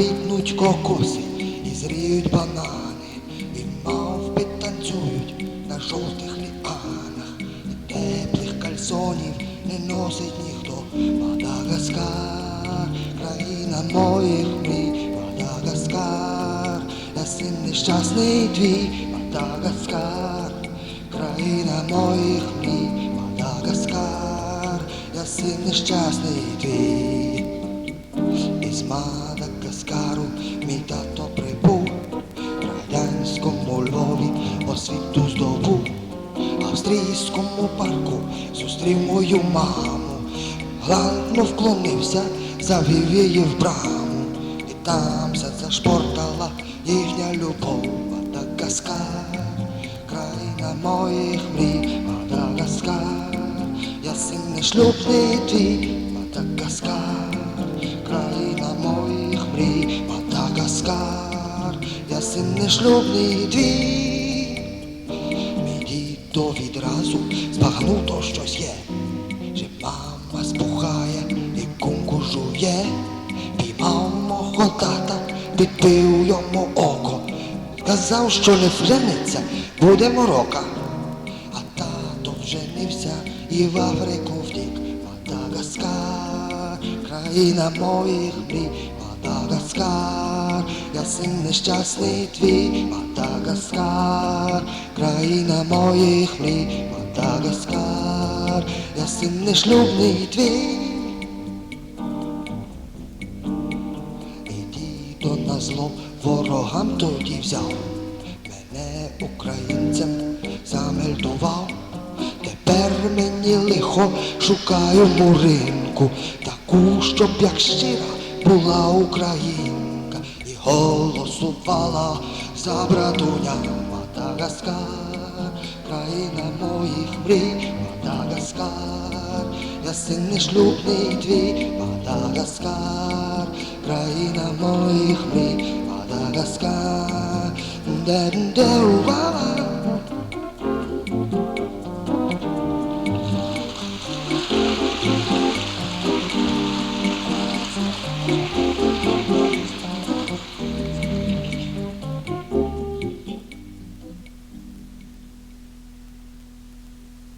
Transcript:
квітнуть кокоси і зріють банани, і мавпи танцюють на жовтих ліанах, і теплих кальсонів не носить ніхто. Мадагаскар, країна моїх мрій, Мадагаскар, я син нещасний твій, Мадагаскар, країна моїх мрій, Мадагаскар, я син нещасний твій. В Львові освіту здобув, в австрійському парку зустрів мою маму, галантно вклонився, завів її в браму, і там все зашпортала їхня любов, Мадагаскар, країна моїх мрій, Мадагаскар, я син нешлюбний твій, Мадагаскар, син нешлюбний твій. Мій дідо відразу збагнув то щось є, що мама спухає і кумку жує, піймав мого тата, підпив йому око, сказав, що не вжениться, буде морока. А тато вженився і в Африку втік. Мадагаскар, країна моїх мрій, Мадагаскар, я син нещасний твій, Мадагаскар, країна моїх мрій, Мадагаскар, я син нешлюбний твій. І дідо на зло ворогам тоді взяв, мене українцем замельтував. Тепер мені лихо шукаю муринку, таку, щоб як щира була українка, і голосувала за братуня Мадагаскар, країна моїх мрій, Мадагаскар, я син нешлюбний твій, Мадагаскар, країна моїх мрій, Мадагаскар, де де ува